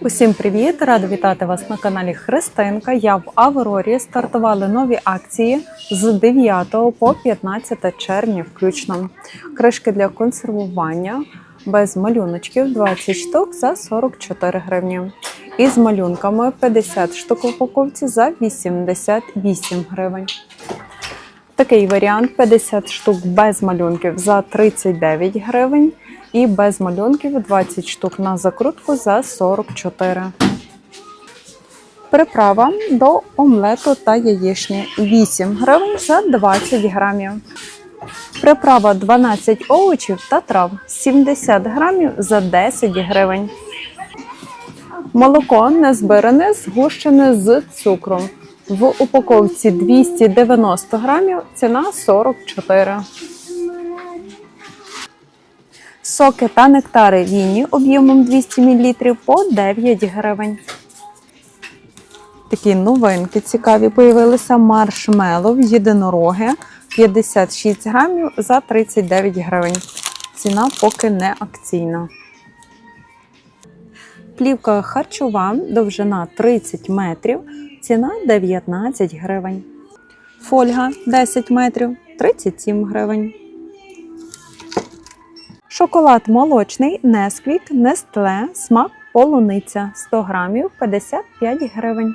Усім привіт! Рада вітати вас на каналі Христинка. Я в Аврорі стартували нові акції з 9 по 15 червня включно. Кришки для консервування без малюночків 20 штук за 44 гривні. І з малюнками 50 штук упаковці за 88 гривень. Такий варіант 50 штук без малюнків за 39 гривень і без малюнків 20 штук на закрутку за 44. Приправа до омлету та яєчні 8 гривень за 20 грамів. Приправа 12 овочів та трав 70 грамів за 10 гривень. Молоко незбиране, згущене з цукром. В упаковці 290 грамів, ціна 44. Соки та нектари віні об'ємом 200 мл по 9 гривень. Такі новинки цікаві появилися. Маршмеллоу єдинороги 56 грамів за 39 гривень. Ціна поки не акційна. Плівка харчова, довжина 30 метрів, ціна 19 гривень. Фольга 10 метрів 37 гривень. Шоколад молочний Несквік, Нестле, смак полуниця 100 грамів 55 гривень.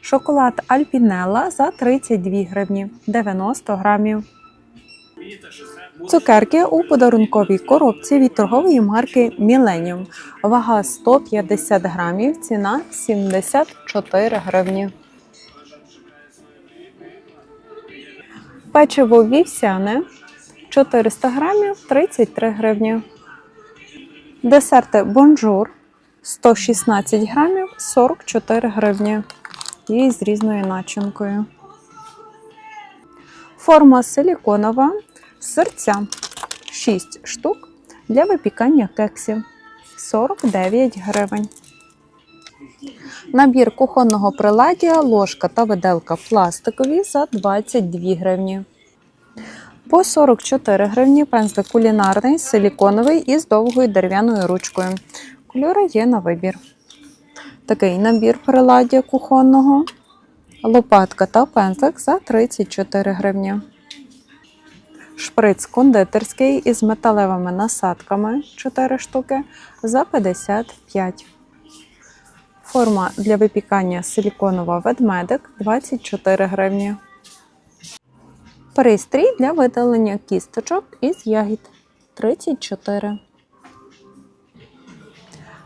Шоколад Альпінелла за 32 гривні 90 грамів. Цукерки у подарунковій коробці від торгової марки Millennium. Вага 150 грамів, ціна 74 гривні. Печиво вівсяне 400 грамів 33 гривні. Десерти бонжур 116 грамів 44 гривні. І з різною начинкою. Форма силіконова серця 6 штук для випікання кексів 49 гривень. Набір кухонного приладдя, ложка та виделка пластикові за 22 гривні. По 44 гривні пензлик кулінарний, силіконовий із довгою дерев'яною ручкою. Кольори є на вибір. Такий набір приладдя кухонного, лопатка та пензлик за 34 гривні. Шприц кондитерський із металевими насадками 4 штуки за 55. Форма для випікання силіконова ведмедик 24 гривні. Пристрій для видалення кісточок із ягід 34.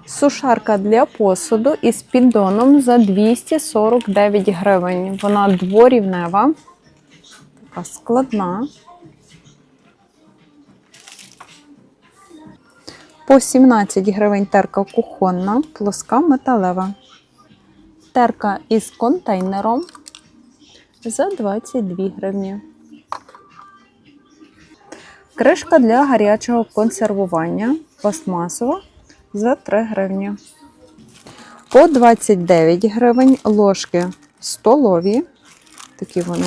Сушарка для посуду із піддоном за 249 гривень. Вона дворівнева, така складна. По 17 гривень терка кухонна, плоска металева. Терка із контейнером за 22 гривні. Кришка для гарячого консервування пластмасова за 3 гривні. По 29 гривень ложки столові. Такі вони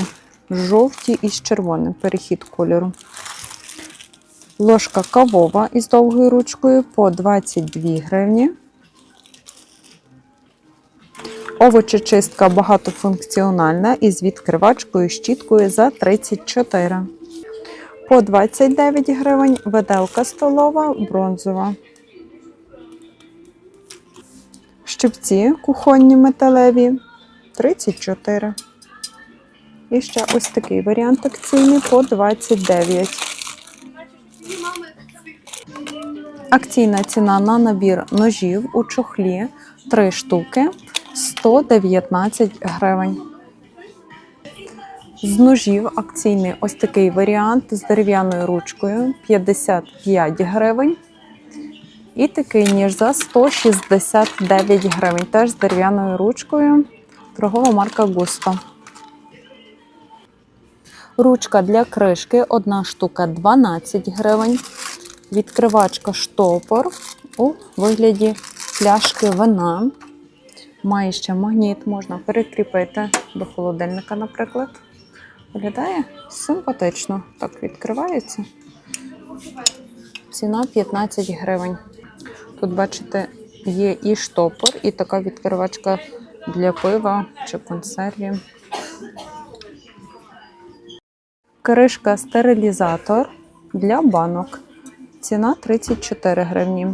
жовті із червоним перехід кольору. Ложка кавова із довгою ручкою по 22 гривні. Овочечистка багатофункціональна із відкривачкою щіткою за 34. По 29 гривень виделка столова бронзова. Щипці кухонні металеві 34. І ще ось такий варіант акційний по 29. Акційна ціна на набір ножів у чохлі 3 штуки 119 гривень. З ножів акційний ось такий варіант з дерев'яною ручкою 55 гривень. І такий ніж за 169 гривень. Теж з дерев'яною ручкою. Торгова марка Густо. Ручка для кришки одна штука 12 гривень. Відкривачка штопор у вигляді пляшки вина. Має ще магніт, можна перекріпити до холодильника, наприклад. Виглядає симпатично. Так відкривається. Ціна 15 гривень. Тут, бачите, Є і штопор, і така відкривачка для пива чи консервів. Кришка стерилізатор для банок. Ціна 34 гривні.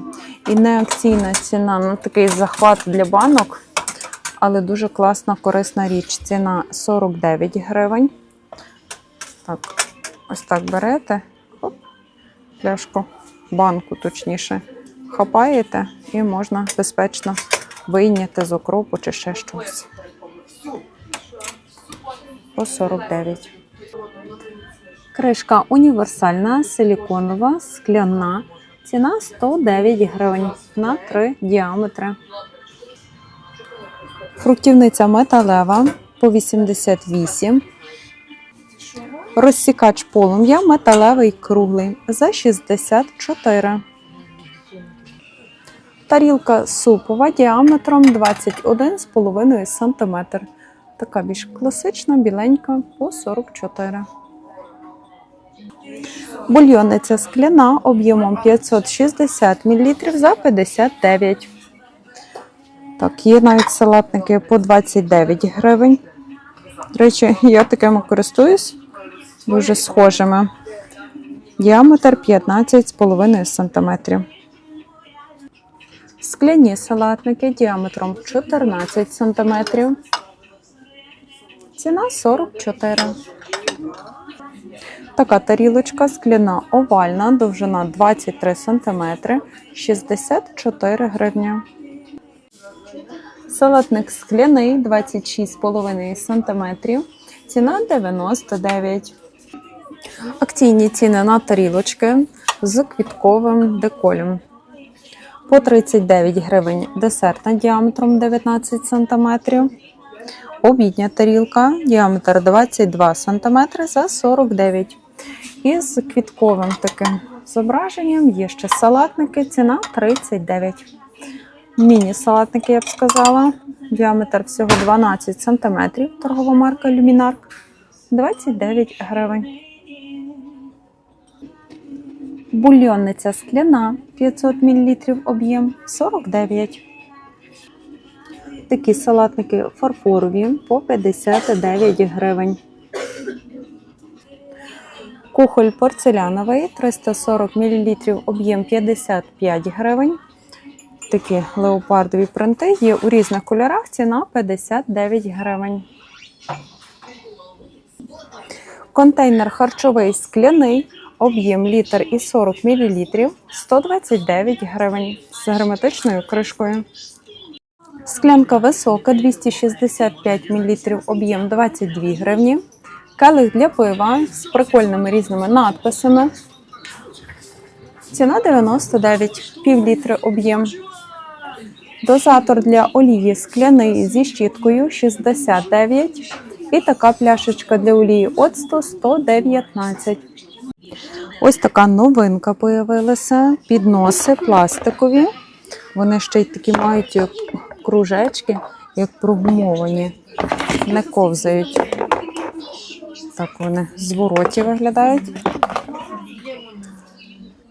І не акційна ціна, ну такий захват для банок, але дуже класна, корисна річ. Ціна 49 гривень. Так, ось так берете. Оп, пляшку, банку точніше. Хапаєте і можна безпечно вийняти з окропу чи ще щось. По 49. Кришка універсальна, силіконова, скляна. Ціна 109 гривень на 3 діаметри. Фруктівниця металева по 88. Розсікач полум'я металевий круглий за 64. Тарілка супова діаметром 21,5 см. Така більш класична, біленька по 44. Бульйонниця скляна об'ємом 560 мл за 59. Так, є навіть салатники по 29 гривень. До речі, я такими користуюсь дуже схожими. Діаметр 15,5 см. Скляні салатники діаметром 14 см. Ціна 44. Така тарілочка скляна овальна, довжина 23 см, 64 гривні. Салатник скляний 26,5 см, ціна 99. Акційні ціни на тарілочки з квітковим деколем. По 39 гривень десертна діаметром 19 см. Обідня тарілка, діаметр 22 см за 49 І з квітковим таким зображенням є ще салатники, ціна 39. Міні-салатники, я б сказала. Діаметр всього 12 см. Торгова марка Люмінарк 29 гривень. Бульйонниця скляна 500 мл об'єм 49. Такі салатники фарфорові по 59 гривень. Кухоль порцеляновий 340 мл, об'єм 55 гривень. Такі леопардові принти є у різних кольорах. Ціна 59 гривень. Контейнер харчовий скляний, об'єм літр і 40 мл 129 гривень з герметичною кришкою. Склянка висока 265 мл, об'єм 22 гривні. Келих для пива з прикольними різними надписами. Ціна 99, пів літри об'єм. Дозатор для олії скляний зі щіткою 69. І така пляшечка для олії оцту 119. Ось така новинка появилася. Підноси пластикові. Вони ще й такі мають кружечки, як прогумовані, не ковзають. Так вони звороті виглядають.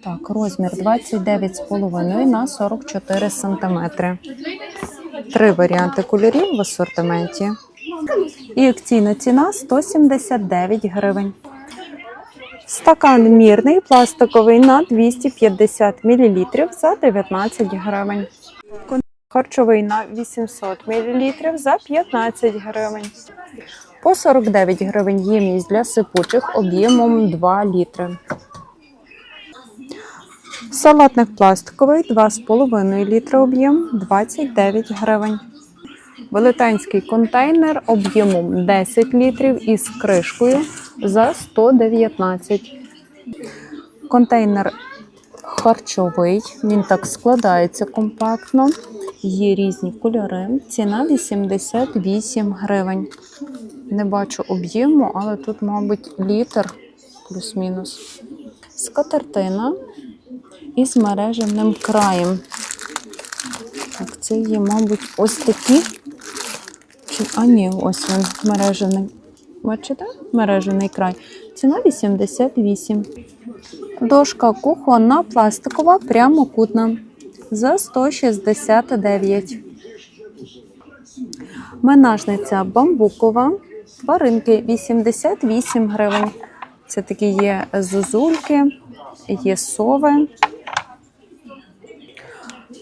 Так, розмір 29,5 на 44 см. Три варіанти кольорів в асортименті. І акційна ціна 179 гривень. Стакан мірний пластиковий на 250 мл за 19 гривень. Харчовий на 800 мл за 15 гривень. По 49 гривень ємність для сипучих об'ємом 2 літри. Салатник пластиковий 2,5 літра об'єм 29 гривень. Велетенський контейнер об'ємом 10 літрів із кришкою за 119. Контейнер харчовий, він так складається компактно. Є різні кольори. Ціна 88 гривень. Не бачу об'єму, але тут, мабуть, літр плюс-мінус. Скатертина із мережевним краєм. Так, це є, мабуть, ось такі. Чи, а ні, ось він мережений. Бачите? Мережений край. Ціна 88. Дошка кухонна, пластикова, прямокутна. за 169. Менажниця бамбукова. Тваринки 88 гривень. Це такі є зозульки, є сови.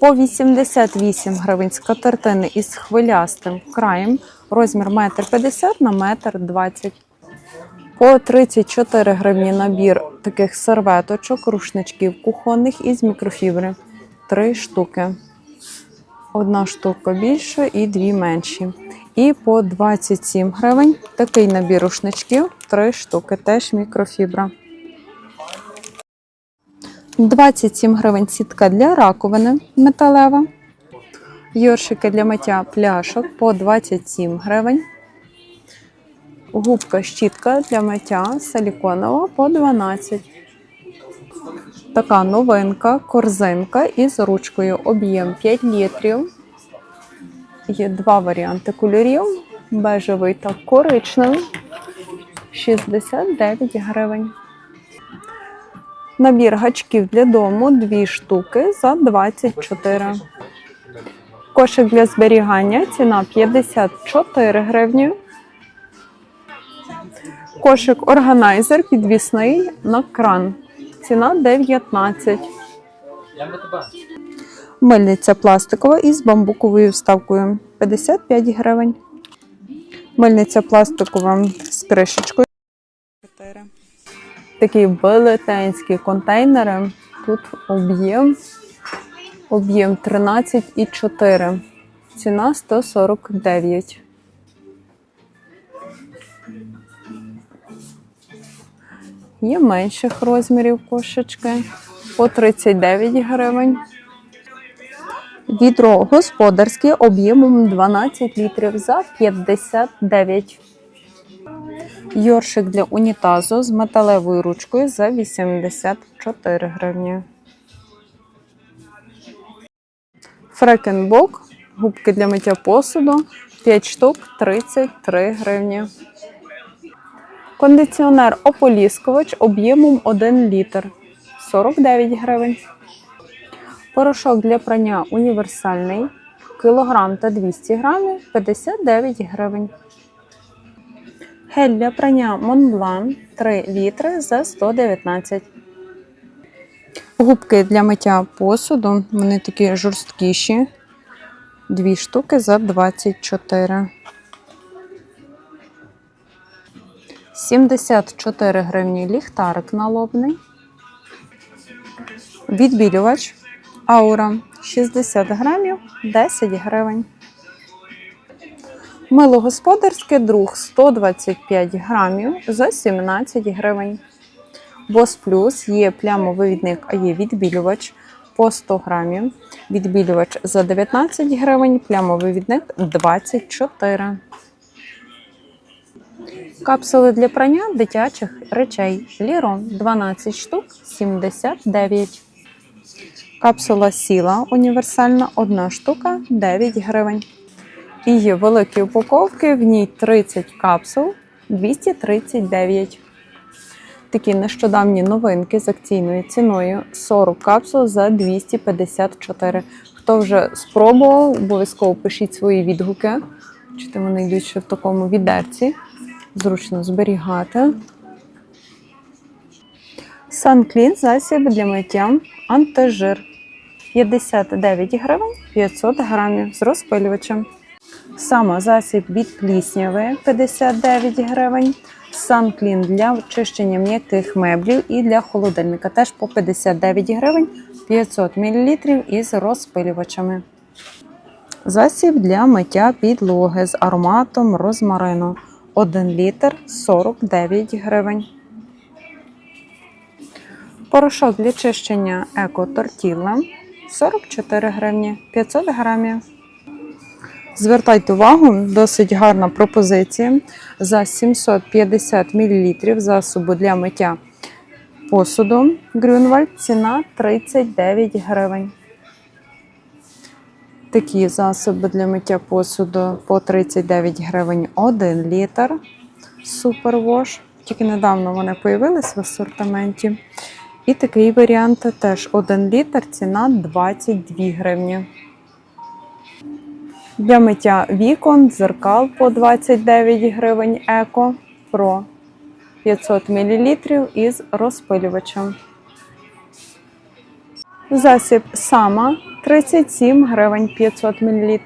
По 88 гривень скатертини із хвилястим краєм. Розмір 1,50 на 1,20 м. По 34 гривні набір таких серветочок, рушничків кухонних із мікрофібри. Три штуки. Одна штука більша і дві менші. І по 27 гривень такий набір рушничків, три штуки, теж мікрофібра. 27 гривень сітка для раковини металева. Йоршики для миття пляшок по 27 гривень. Губка щітка для миття силіконова по 12. Така новинка, корзинка із ручкою. Об'єм 5 літрів. Є два варіанти кольорів: бежевий та коричневий. 69 гривень. Набір гачків для дому 2 штуки за 24. Кошик для зберігання ціна 54 гривні. Кошик органайзер підвісний на кран. Ціна 19. Мильниця пластикова із бамбуковою вставкою 55 гривень. Мильниця пластикова з кришечкою. 4. Такі велетенські контейнери. Тут об'єм. Об'єм 13,4. Ціна 149. Є менших розмірів кошечки по 39 гривень. Відро господарське об'ємом 12 літрів за 59. Йоршик для унітазу з металевою ручкою за 84 гривні. Фрекенбок, губки для миття посуду 5 штук 33 гривні. Кондиціонер ополіскувач об'ємом 1 літр 49 гривень. Порошок для прання універсальний кілограм та 200 грамів 59 гривень. Гель для прання Montblanc 3 літри за 119. Губки для миття посуду. Вони такі жорсткіші. Дві штуки за 24. 74 гривні ліхтарик налобний. Відбілювач Аура 60 грамів 10 гривень. Мило господарське друг 125 грамів за 17 гривень. Бос Плюс є плямовивідник, а є відбілювач по 100 грамів. Відбілювач за 19 гривень, плямовивідник 24. Капсули для прання дитячих речей. Лірон 12 штук 79. Капсула сіла універсальна 1 штука 9 гривень. І є великі упаковки, в ній 30 капсул 239. Такі нещодавні новинки з акційною ціною 40 капсул за 254. Хто вже спробував, обов'язково пишіть свої відгуки. Чи вони йдуть ще в такому відерці. Зручно зберігати. Санклін засіб для миття антижир 59 гривень 500 грамів з розпилювачем. Сама засіб від плісняви 59 гривень. Санклін для очищення м'яких меблів і для холодильника теж по 59 гривень 500 мл із розпилювачами. Засіб для миття підлоги з ароматом розмарину 1 літр 49 гривень. Порошок для чищення Еко Тортілла 44 гривні 500 грамів. Звертайте увагу, досить гарна пропозиція за 750 мл засобу для миття посуду. Грюнвальд ціна 39 гривень. Такі засоби для миття посуду по 39 гривень 1 літр. Супервош. Тільки недавно вони появились в асортименті. І такий варіант теж 1 літр, ціна 22 гривні. Для миття вікон, дзеркал по 29 гривень еко про 500 мл із розпилювачем. Засіб сама 37 гривень 500 мл.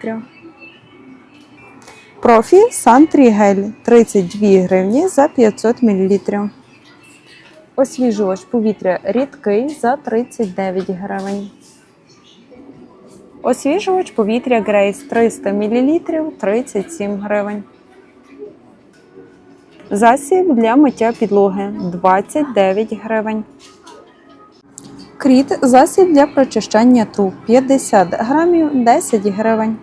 Профі Сантрігель 32 гривні за 500 мл. Освіжувач повітря рідкий за 39 гривень. Освіжувач повітря Грейс 300 мл 37 гривень. Засіб для миття підлоги 29 гривень. Кріт засіб для прочищання труб 50 грамів 10 гривень.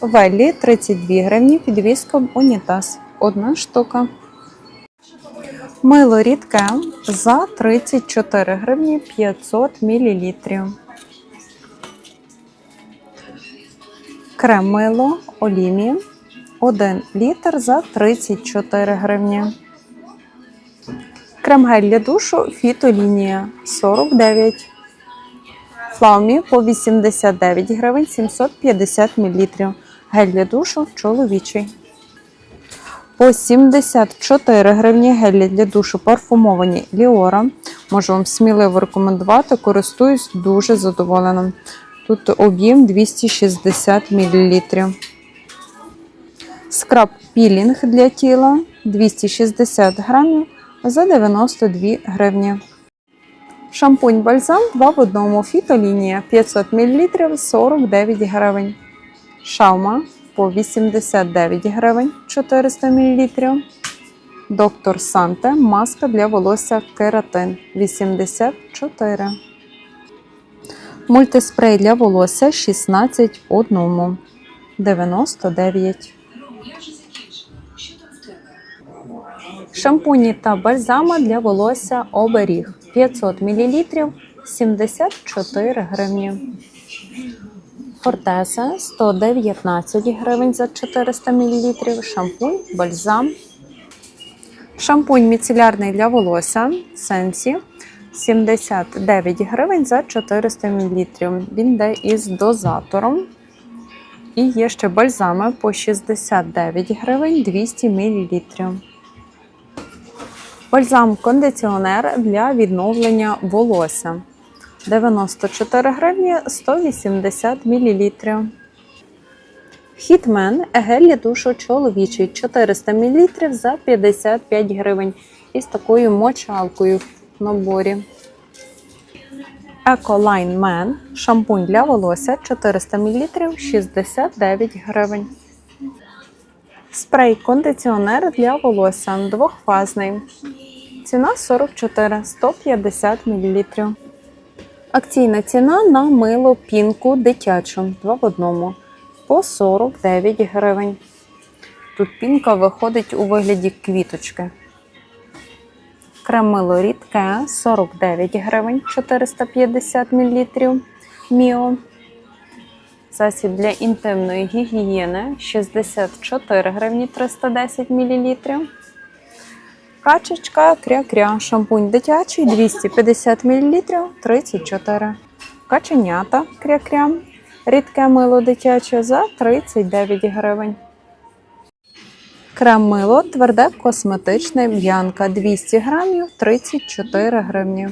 Веллі 32 гривні під віском унітаз. Одна штука. Мило рідке за 34 гривні 500 мл. Крем мило Олімі 1 літр за 34 гривні. Крем гель для душу Фітолінія 49. Флаумі по 89 гривень 750 мл. Гель для душу чоловічий. По 74 гривні гелі для душу парфумовані Ліора. Можу вам сміливо рекомендувати, користуюсь дуже задоволеним. Тут об'єм 260 мл. Скраб пілінг для тіла 260 грамів за 92 гривні. Шампунь бальзам 2 в одному фітолінія 500 мл 49 гривень. Шаума по 89 гривень 400 мл. Доктор Санте маска для волосся кератин 84. Мультиспрей для волосся 16 в одному 99. Шампуні та бальзами для волосся оберіг 500 мл 74 гривні. Фортеса 119 гривень за 400 мл. Шампунь, бальзам. Шампунь міцелярний для волосся Сенсі 79 гривень за 400 мл. Він йде із дозатором. І є ще бальзами по 69 гривень 200 мл. Бальзам кондиціонер для відновлення волосся 94 гривні 180 мл. Хітмен гель для душу чоловічий 400 мл за 55 гривень із такою мочалкою наборі. Ecoline Man шампунь для волосся 400 мл 69 гривень. Спрей кондиціонер для волосся двохфазний. Ціна 44 150 мл. Акційна ціна на мило пінку дитячу 2 в одному по 49 гривень. Тут пінка виходить у вигляді квіточки. Крем рідке 49 гривень 450 мл. Міо. Засіб для інтимної гігієни 64 гривні 310 мл. Качечка кря-кря. Шампунь дитячий 250 мл 34. Каченята кря-кря. Рідке мило дитяче за 39 гривень. Крем мило тверде косметичне б'янка 200 грамів 34 гривні.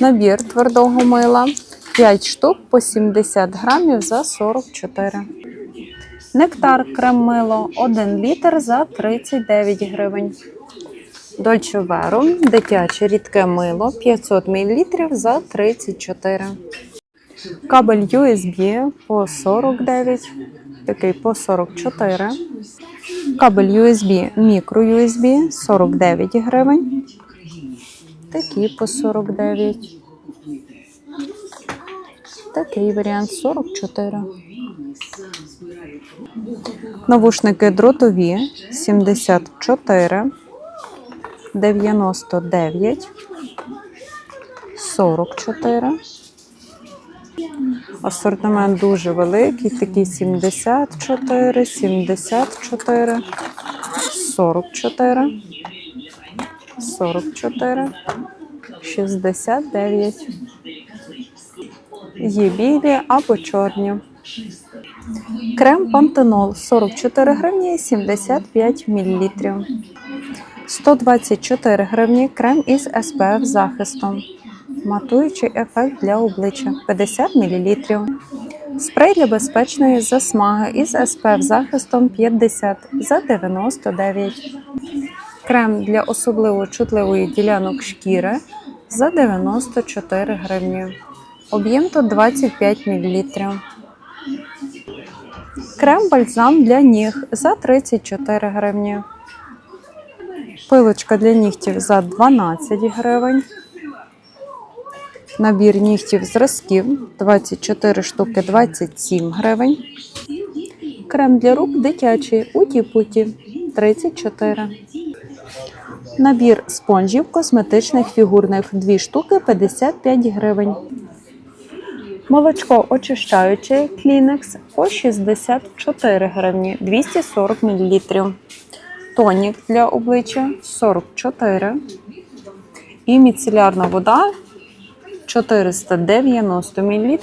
Набір твердого мила 5 штук по 70 грамів за 44. Нектар крем мило 1 літр за 39 гривень. Дольче Веру дитяче рідке мило 500 мл за 34. Кабель USB по 49, такий по 44. Кабель USB, мікро USB 49 гривень. Такий по 49. Такий варіант 44. Навушники дротові 74, 99, 44. Асортимент дуже великий, такий 74, 74, 44, 44, 69. Є білі або чорні. Крем Пантенол 44 гривні 75 мл. 124 гривні крем із SPF захистом. Матуючий ефект для обличчя 50 мл. Спрей для безпечної засмаги із SPF захистом 50 за 99. Крем для особливо чутливої ділянок шкіри за 94 гривні. Об'єм тут 25 мл. Крем бальзам для ніг за 34 гривні. Пилочка для нігтів за 12 гривень. Набір нігтів зразків 24 штуки 27 гривень. Крем для рук дитячий уті-путі 34. Набір спонжів косметичних фігурних 2 штуки 55 гривень. Молочко очищаюче Kleenex по 64 гривні 240 мл. Тонік для обличчя 44. І міцелярна вода 490 мл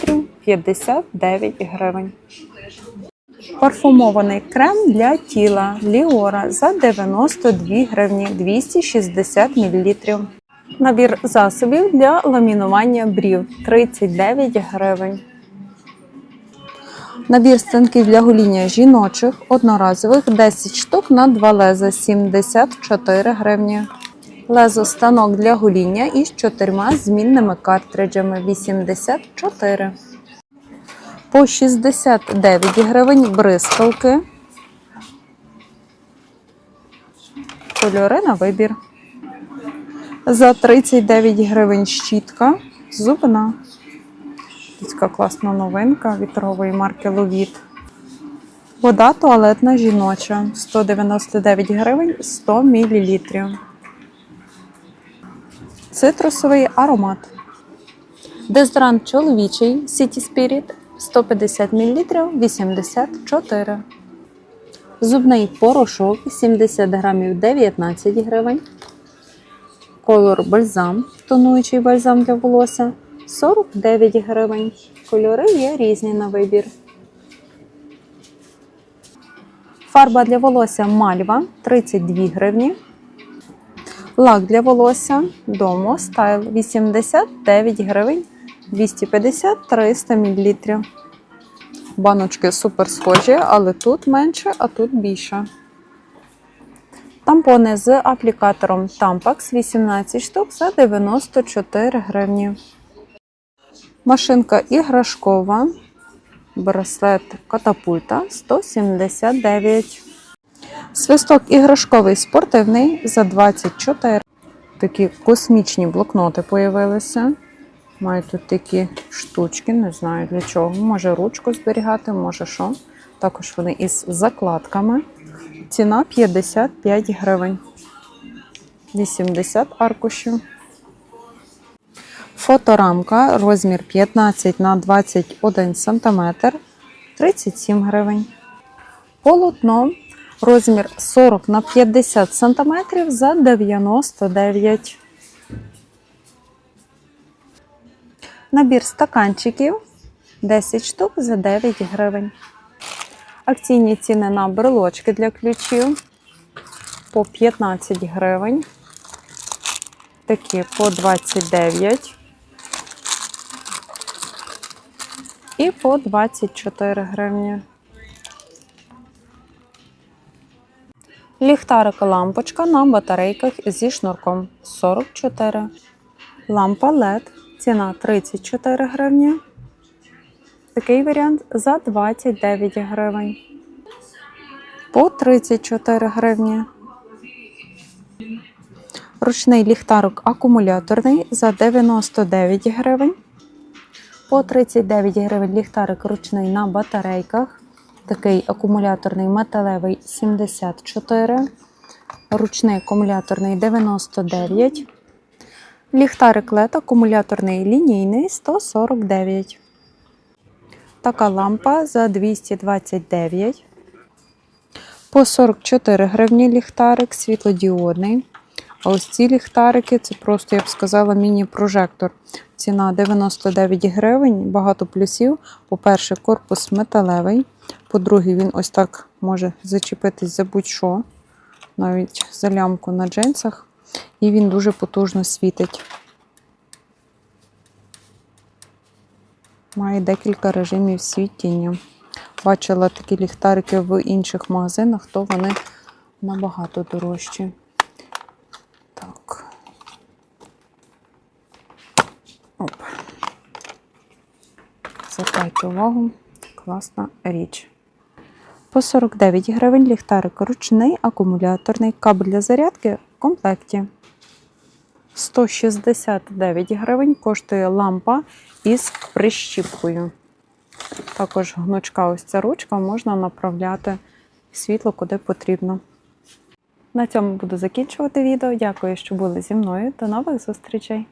59 гривень. Парфумований крем для тіла Ліора за 92 гривні 260 мл. Набір засобів для ламінування брів 39 гривень. Набір станків для гоління жіночих одноразових 10 штук на 2 леза 74 гривні. Лезо станок для гоління із чотирма змінними картриджами 84. По 69 гривень бризкалки. Кольори на вибір. За 39 гривень щітка зубна. Така класна новинка від торгової марки Ловіт. Вода туалетна жіноча 199 гривень 100 мл. Цитрусовий аромат. Дезодорант чоловічий City Spirit 150 мл 84. Зубний порошок 70 грамів 19 гривень. Колор бальзам, тонуючий бальзам для волосся 49 гривень. Кольори є різні на вибір. Фарба для волосся Мальва 32 гривні. Лак для волосся Domo Style 89 гривень 250-300 мл. Баночки супер схожі, але тут менше, а тут більше. Тампони з аплікатором Tampax 18 штук за 94 гривні. Машинка іграшкова. Браслет катапульта 179. Свисток іграшковий спортивний за 24. Такі космічні блокноти появилися. Мають тут такі штучки, не знаю для чого. Може ручку зберігати, може що. Також вони із закладками. Ціна 55 гривень. 80 аркушів. Фоторамка розмір 15 на 21 см 37 гривень. Полотно розмір 40 на 50 см за 99. Набір стаканчиків 10 штук за 9 гривень. Акційні ціни на брелочки для ключів по 15 гривень. Такі по 29 і по 24 гривні. Ліхтарик лампочка на батарейках зі шнурком 44. Лампа LED. Ціна 34 гривні. Такий варіант за 29 гривень. По 34 гривні. Ручний ліхтарик акумуляторний за 99 гривень. По 39 гривень ліхтарик ручний на батарейках. Такий акумуляторний металевий 74. Ручний акумуляторний 99. Ліхтарик LED акумуляторний лінійний 149. Така лампа за 229. По 44 гривні ліхтарик світлодіодний. А ось ці ліхтарики це просто, я б сказала, міні-прожектор. Ціна 99 гривень, багато плюсів. По-перше, корпус металевий. По-друге, він ось так може зачепитись за будь-що, навіть за лямку на джинсах. І він дуже потужно світить. Має декілька режимів світіння. Бачила такі ліхтарики в інших магазинах, то вони набагато дорожчі. Так. Оп. Звертайте увагу. Класна річ. По 49 гривень ліхтарик ручний, акумуляторний, кабель для зарядки в комплекті. 169 гривень коштує лампа із прищіпкою. Також гнучка ось ця ручка можна направляти світло куди потрібно. На цьому буду закінчувати відео. Дякую, що були зі мною. До нових зустрічей!